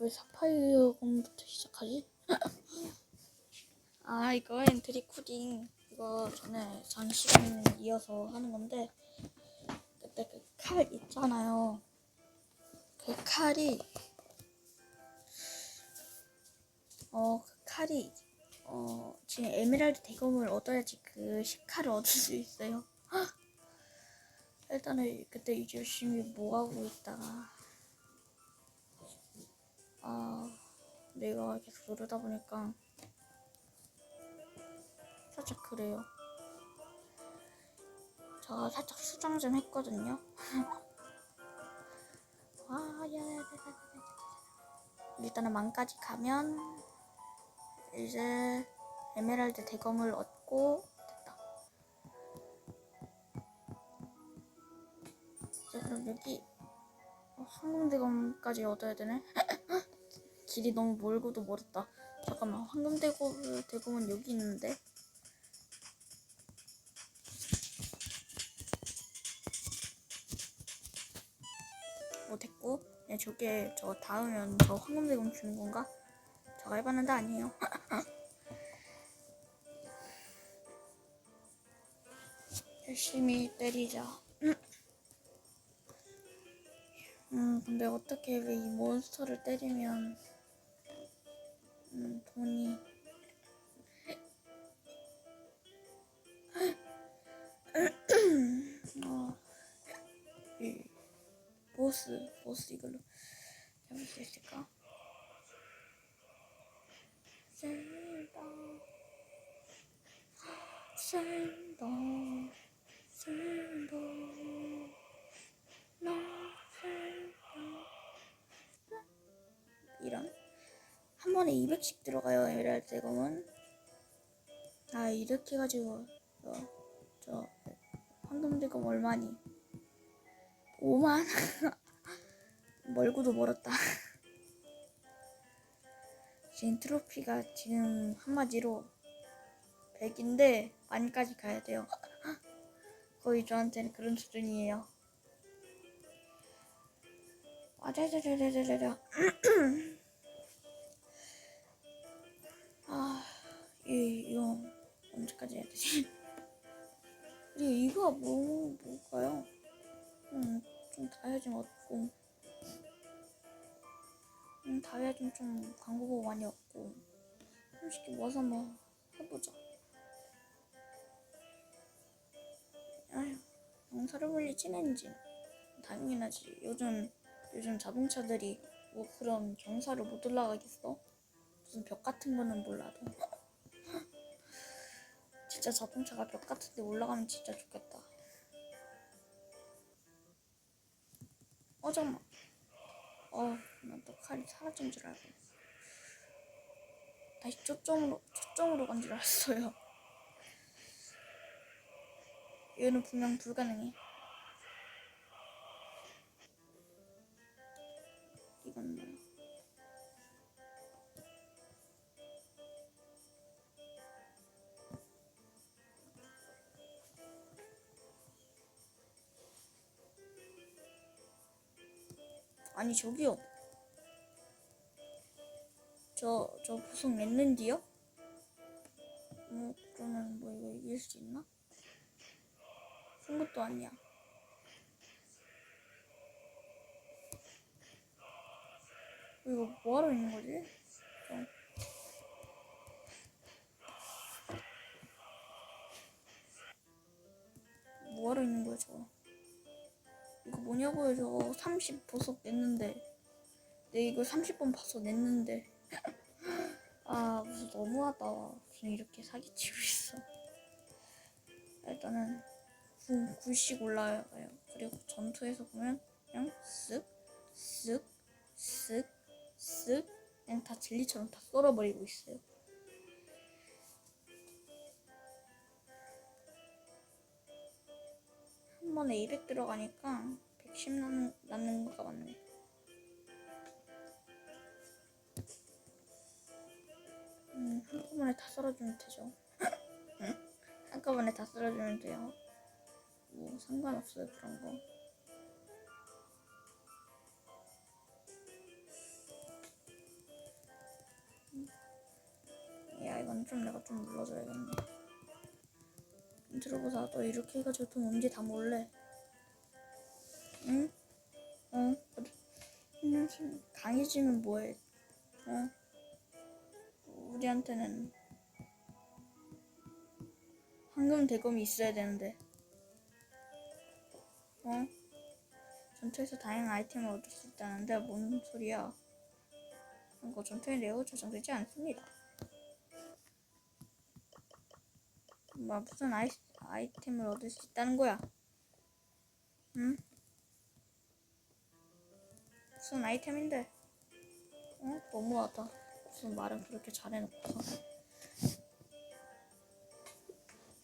왜 사파이어 검부터 시작하지? 아 이거 엔트리 코딩. 이거 전에 장시간 이어서 하는 건데 그때 그 칼 있잖아요. 그 칼이 어 그 칼이 어 지금 에메랄드 대검을 얻어야지 그 10칼을 얻을 수 있어요. 일단은 그때 열심히 모아고 있다가 아 내가 계속 누르다 보니까 살짝 그래요. 저 살짝 수정 좀 했거든요. 일단은 만까지 가면 이제 에메랄드 대검을 얻고 됐다. 이제 그럼 여기 어, 황금 대검까지 얻어야 되네. 길이 너무 멀고도 멀었다. 잠깐만, 황금 대검 대검은 여기 있는데. 뭐 됐고, 네, 저게 저 닿으면 저 황금 대검 주는 건가? 저가 해봤는데 아니에요. 열심히 때리자. 음, 근데 어떻게 왜 이 몬스터를 때리면 음, 돈이. 어, 이 보스 보스 이걸로 잡을 수 있을까? 샌다 샌다 샌 번에 200씩 들어가요 에메랄드 대검은. 아 이렇게 해가지고 저, 저 황금 대검 얼마니? 5만? 멀고도 멀었다. 지금 트로피가 지금 한마디로 100인데 만까지 가야 돼요. 거의 저한테는 그런 수준이에요. 아자자자자자자 해야 되지? 그리고 이거 뭐, 뭘까요? 음, 좀 다이아 좀 얻고, 음, 다이아 좀, 좀 광고가 많이 얻고, 솔직히 모아서 한번 해보자. 아휴, 영사를 물리친 엔진. 당연하지. 요즘, 요즘 자동차들이 뭐 그런 경사를 못 올라가겠어? 무슨 벽 같은 거는 몰라도 진짜 자동차가 벽 같은 데 올라가면 진짜 좋겠다. 어 잠깐만. 어 나또 칼이 사라진 줄 알고. 다시 초점으로 초점으로 간 줄 알았어요. 얘는 분명 불가능해. 이건 뭐 아니 저기요. 저, 저 부속 냈는데요? 뭐 그러면 뭐 이거 이길 수 있나? 그런 것도 아니야. 이거 뭐하러 있는 거지? 뭐냐고요 저거 30 보석 냈는데 내 이거 30번 봐서 냈는데. 아 무슨 너무하다. 무슨 이렇게 사기치고 있어. 일단은 9, 9씩 올라가요. 그리고 전투에서 보면 그냥 쓱쓱쓱쓱 그냥 다 진리처럼 다 썰어버리고 있어요. 한 번에 200 들어가니까 심 남는, 남는 거가 맞네. 음, 한꺼번에 다 썰어주면 되죠. 한꺼번에 다 썰어주면 돼요. 뭐, 상관없어요, 그런 거. 야, 이건 좀 내가 좀 눌러줘야겠네. 들어보자, 너 이렇게 해가지고 돈 언제 다 몰래. 응? 어? 음, 강해지면 뭐해? 어? 우리한테는 황금 대검이 있어야 되는데. 어? 전투에서 다양한 아이템을 얻을 수 있다는데 뭔 소리야? 이거 전투에 매우 조정되지 않습니다. 뭐 무슨 아이, 아이템을 얻을 수 있다는 거야? 응? 무슨 아이템인데? 어? 너무하다. 무슨 말은 그렇게 잘해놓고서.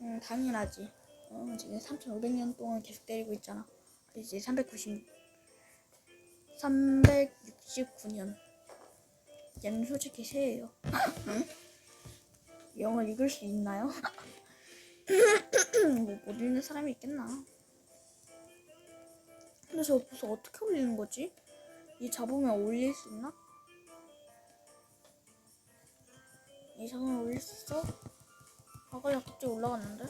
응, 당연하지. 어, 지금 3,500년 동안 계속 때리고 있잖아. 이제 390, 369년. 얘는 솔직히 새예요. 영어 읽을 수 있나요? 뭐, 못 읽는 사람이 있겠나? 근데 저 벌써 어떻게 올리는 거지? 이 잡으면 올릴 수 있나? 이 잡으면 올릴 수 있어? 아까 갑자기 올라갔는데?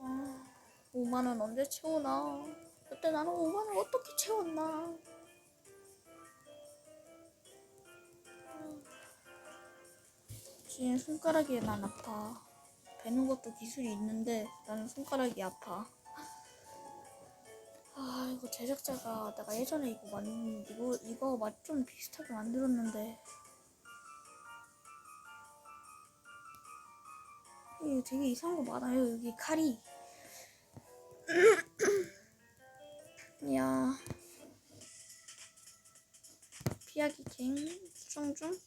아, 5만원 언제 채우나? 그때 나는 5만원 어떻게 채웠나? 지금 손가락이 난 아파. 베는 것도 기술이 있는데 나는 손가락이 아파. 아 이거 제작자가 내가 예전에 이거 만 이거 이거 맛 좀 비슷하게 만들었는데. 이거 되게 이상한 거 많아요 여기 칼이. 야. 피하기 갱 수정 중?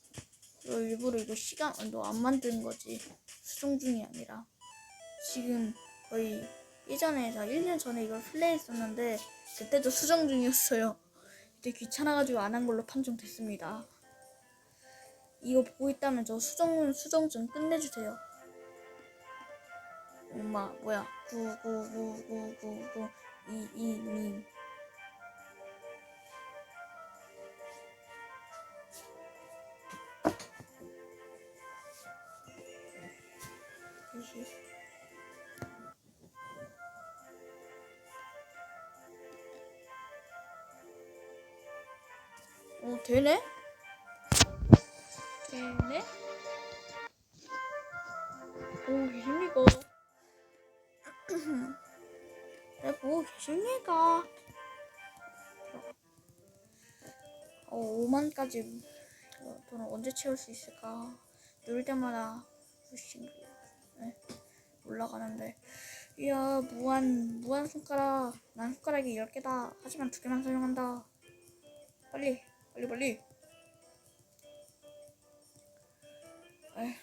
이거 일부러 이거 시간 너 안 만든 거지. 수정 중이 아니라. 지금 거의 예전에 저 1년 전에 이걸 플레이했었는데 그때도 수정 중이었어요. 그때 귀찮아가지고 안 한 걸로 판정됐습니다. 이거 보고 있다면 저 수정 수정 좀 끝내주세요. 엄마 뭐야 구구구구구구 이이님 되네? 되네? 보고 계십니까? 네 보고 계십니까? 어 5만까지 돈을 언제 채울 수 있을까? 누를 때마다 훨씬 네, 올라가는데 이야 무한 무한 손가락 난 손가락이 10개다 하지만 두 개만 사용한다 빨리 빨리 빨리. 에이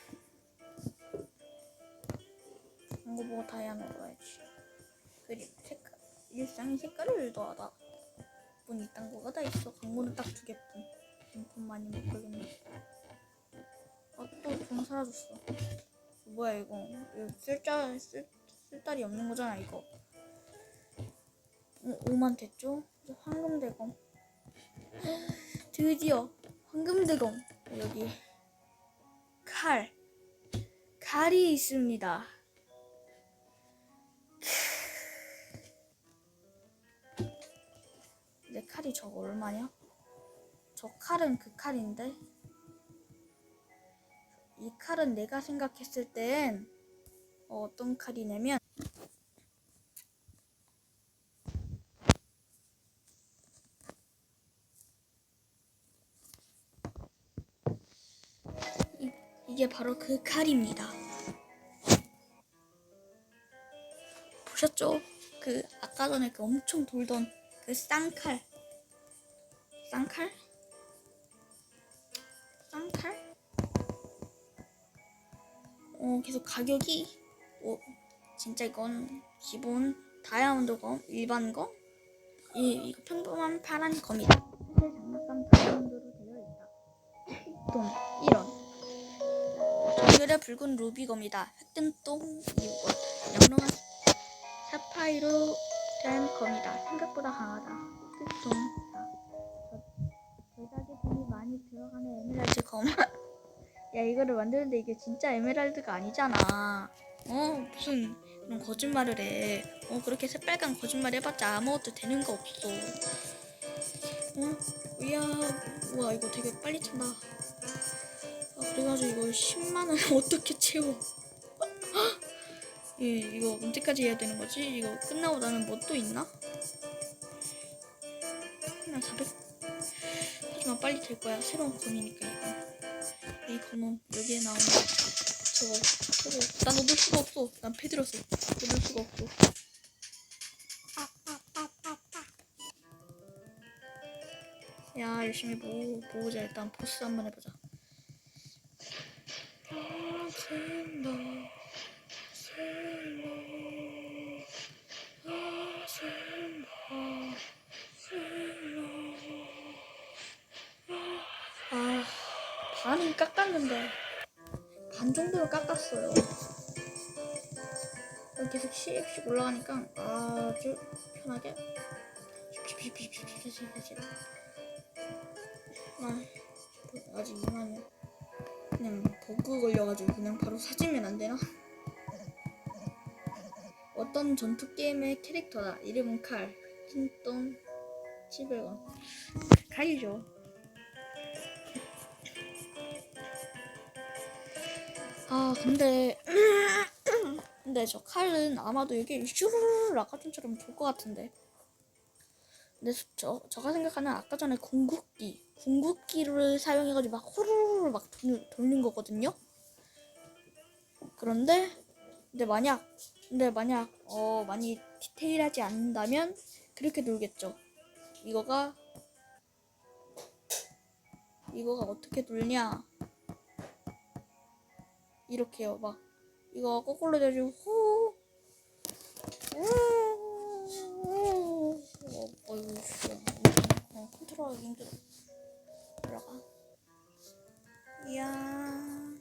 이거 보고 다이아 먹어야지. 그림 색깔 일상의 색깔을 더하다. 문 이딴 거가 다 있어. 광고는 딱두 개뿐. 인품 많이 못 걸렸네. 아또돈 사라졌어. 뭐야 이거. 이거 쓸자 쓸 쓸달이 없는 거잖아 이거. 어, 5만 됐죠? 황금 대검 드디어 황금 대검 여기 칼 칼이 있습니다. 내 칼이 저거 얼마냐? 저 칼은 그 칼인데 이 칼은 내가 생각했을 땐 어떤 칼이냐면 바로 그 칼입니다. 보셨죠? 그 아까 전에 그 엄청 돌던 그 쌍칼. 쌍칼? 쌍칼? 어, 계속 가격이 어, 진짜 이건 기본 다이아몬드 검, 일반 검? 이, 이거 평범한 파란 검이다. 사실 장난감 다이아몬드로 되어 있다. 돈 1원. 정글의 붉은 루비검이다. 획등똥 2원. 영롱한 사파이로 된 검이다. 생각보다 강하다. 흑동이다. 제작에 돈이 많이 들어가는 에메랄드 검. 야 이거를 만드는데 이게 진짜 에메랄드가 아니잖아. 어 무슨 그런 거짓말을 해. 어 그렇게 새빨간 거짓말 해봤자 아무것도 되는 거 없어. 어? 이야 우와 이거 되게 빨리 찬다. 아, 그래가지고 이거 10만 원 어떻게 채워? 예, 이거 언제까지 해야 되는 거지? 이거 끝나고 나면 뭐 또 있나? 그냥 400. 하지만 빨리 될 거야. 새로운 검이니까 이거. 이 검은 여기에 나오는 저거. 저거. 난 얻을 수가 없어. 난 패들었어. 얻을 수가 없어. 야, 열심히 보, 보자. 일단 보스 한 번 해보자. 아, 반은 깎았는데 반 정도를 깎았어요. 계속 10씩 올라가니까 아주 편하게 아, 아직 이만해. 그냥 버그 걸려가지고 그냥 바로 사주면 안 되나? 어떤 전투 게임의 캐릭터다. 이름은 칼. 킹돈 700원. 칼이죠. 아 근데 근데 저 칼은 아마도 이게 슈르르 아까 전처럼 돌 것 같은데. 근데 저 저가 생각하는 아까 전에 궁극기 궁극기를 사용해가지고 막 호루루 막 돌, 돌린 거거든요. 그런데 근데 만약 근데 만약 어 많이 디테일하지 않는다면 그렇게 돌겠죠. 이거가 이거가 어떻게 돌냐? 이렇게요. 막 이거 거꾸로 돼가지고 호 어, 어이구, 진짜. 어, 컨트롤하기 힘들어. 올라가. 이야.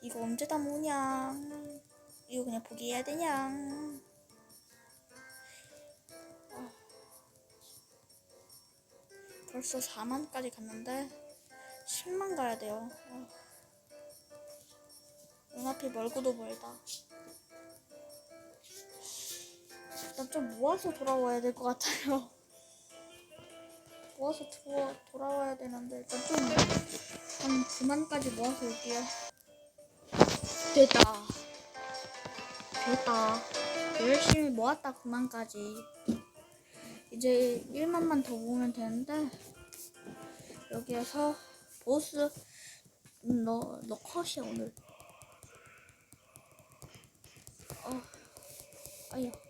이거 언제 다 모냐? 이거 그냥 포기해야 되냐? 아. 벌써 4만까지 갔는데 10만 가야 돼요. 아. 눈앞이 멀고도 멀다. 일단 좀 모아서 돌아와야 될 것 같아요. 모아서 돌아, 돌아와야 되는데 일단 좀한 9만까지 모아서 올게요. 됐다. 됐다. 열심히 모았다 9만까지. 이제 1만만 더 모으면 되는데 여기에서 보스 음, 너, 너 컷이야 오늘. 어, 아야.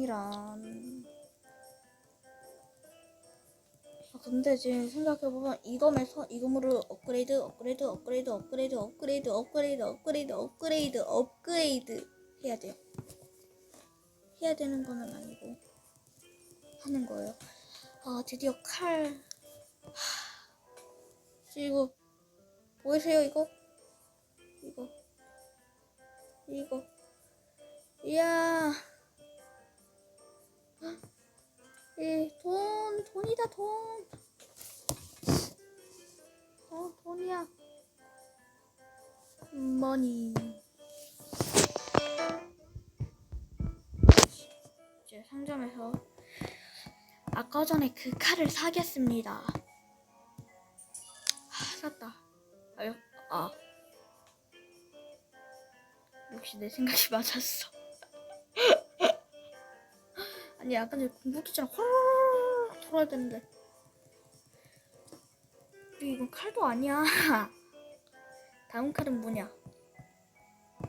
이런. 아, 근데 지금 생각해보면 이검에서 이검으로 업그레이드, 업그레이드, 업그레이드, 업그레이드, 업그레이드, 업그레이드, 업그레이드, 업그레이드, 업그레이드 해야 돼요. 해야 되는 거는 아니고 하는 거예요. 아 드디어 칼. 하... 이거 보이세요 이거? 이거 이거 이야 돈 돈이다 돈. 어 돈이야. 머니. 이제 상점에서 아까 전에 그 칼을 사겠습니다. 하, 샀다. 아유, 아. 역시 내 생각이 맞았어. 아니, 약간 호 돌아야 되는데. 이건 칼도 아니야. 다음 칼은 뭐냐?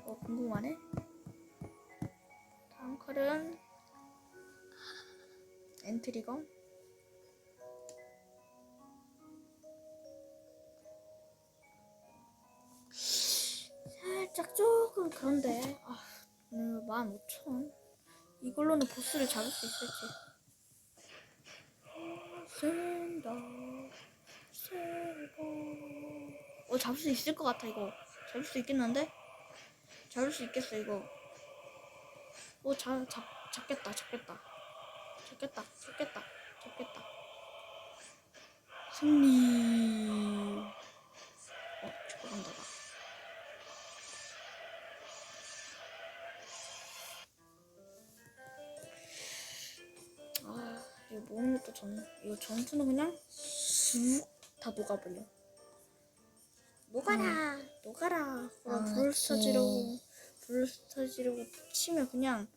어, 궁금하네. 다음 칼은 엔트리건 살짝 조금 그런데 아, 오늘 15,000원 이걸로는 보스를 잡을 수 있을지 쓴다 세고. 어 잡을 수 있을 것 같아 이거. 잡을 수 있겠는데? 잡을 수 있겠어 이거. 어잡 잡, 잡겠다 잡겠다. 잡겠다 잡겠다 잡겠다. 승리. 어 저거 간다 전 이거 전투는 그냥 쑥 다 녹아버려. 녹아라. 녹아라. 어, 아, 오케이. 지르고 브롤스타 지르고 치면 그냥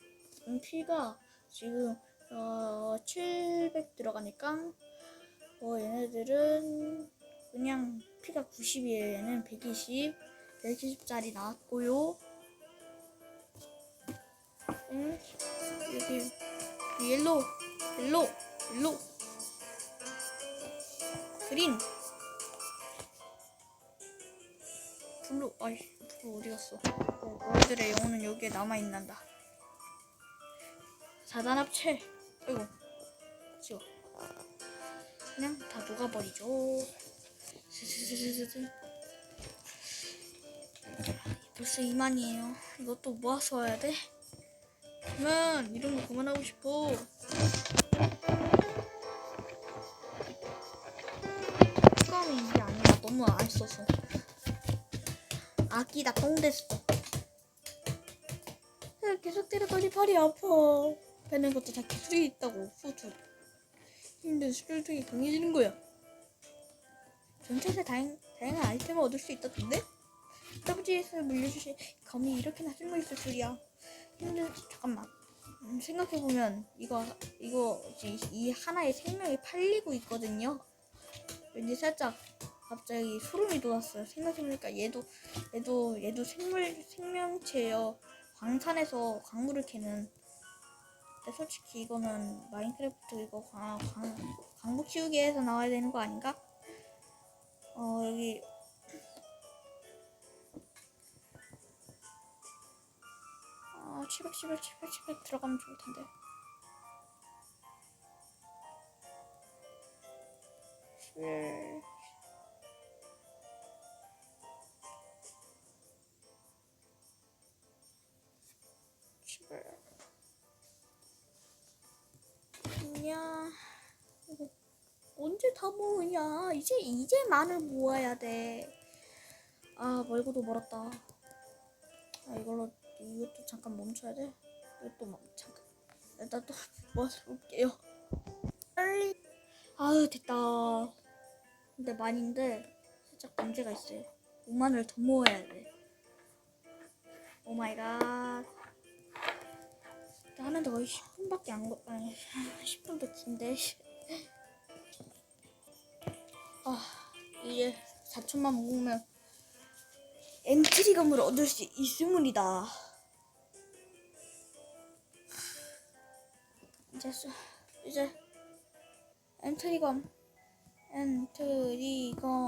음, 피가 지금 어, 700 들어가니까 어, 얘네들은 그냥 피가 90이에요. 얘는 120 120짜리 나왔고요. 음, 여기 옐로우 옐로우 옐로우 그린. 블루 아이 블루 어디 갔어? 너희들의 영혼은 여기에 남아있난다. 사단 합체. 아이고 지워 그냥 다 녹아버리죠. 스스스스스. 벌써 이만이에요. 이것도 모아서 와야 돼? 그만! 이런 거 그만하고 싶어 너무 안 써서 아기다 똥 됐어 계속 때려더니 팔이 아파. 배는 것도 다 기술이 있다고 후주 힘든 수술등이 강해지는 거야. 전체에서 다행, 다양한 아이템을 얻을 수 있다던데? 아버지에서 물려주신 검이 이렇게나 쓸모 있을 줄이야. 힘든 잠깐만. 음, 생각해보면 이거 이거 이 하나의 생명이 팔리고 있거든요. 왠지 살짝 갑자기 소름이 돋았어요. 생각해보니까 얘도 얘도 얘도 생물 생명체예요. 광산에서 광물을 캐는. 근데 솔직히 이거는 마인크래프트 이거 광, 광, 광부 키우기에서 나와야 되는 거 아닌가? 어 여기. 아 700, 700, 700, 700 들어가면 좋을 텐데 언제 다 모으냐 이제 이제 마늘 모아야 돼 아 멀고도 멀었다 아 이걸로 이것도 잠깐 멈춰야 돼 이것도 멈 잠깐 일단 또 모아볼게요 빨리 아유 됐다 근데 많이인데 살짝 문제가 있어요 5만을 더 모아야 돼 오 마이 갓 하는데 거의 10분밖에 안 거, 아니 10분도 긴데 아 이제 4천만 모으면 엔트리검을 얻을 수 있으문이다. 이제 수, 이제 엔트리검 엔트리검은요?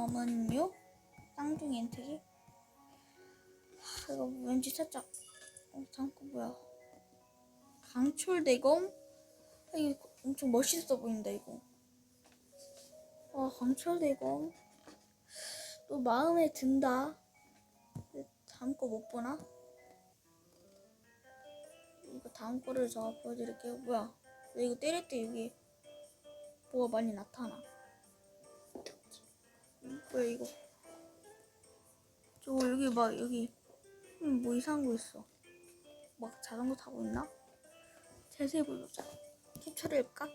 쌍둥이 엔트리? 하, 이거 왠지 살짝 어 잠깐 뭐야. 강철대검? 아, 이거 엄청 멋있어 보인다 이거 아 강철대검 또 마음에 든다 다음 거 못 보나? 이거 다음 거를 제가 보여드릴게요 뭐야 왜 이거 때릴 때 여기 뭐가 많이 나타나 음, 뭐야 이거 저거 여기 막 여기 음, 뭐 이상한 거 있어 막 자전거 타고 있나? 자세히 보자. 캡처를 해볼까?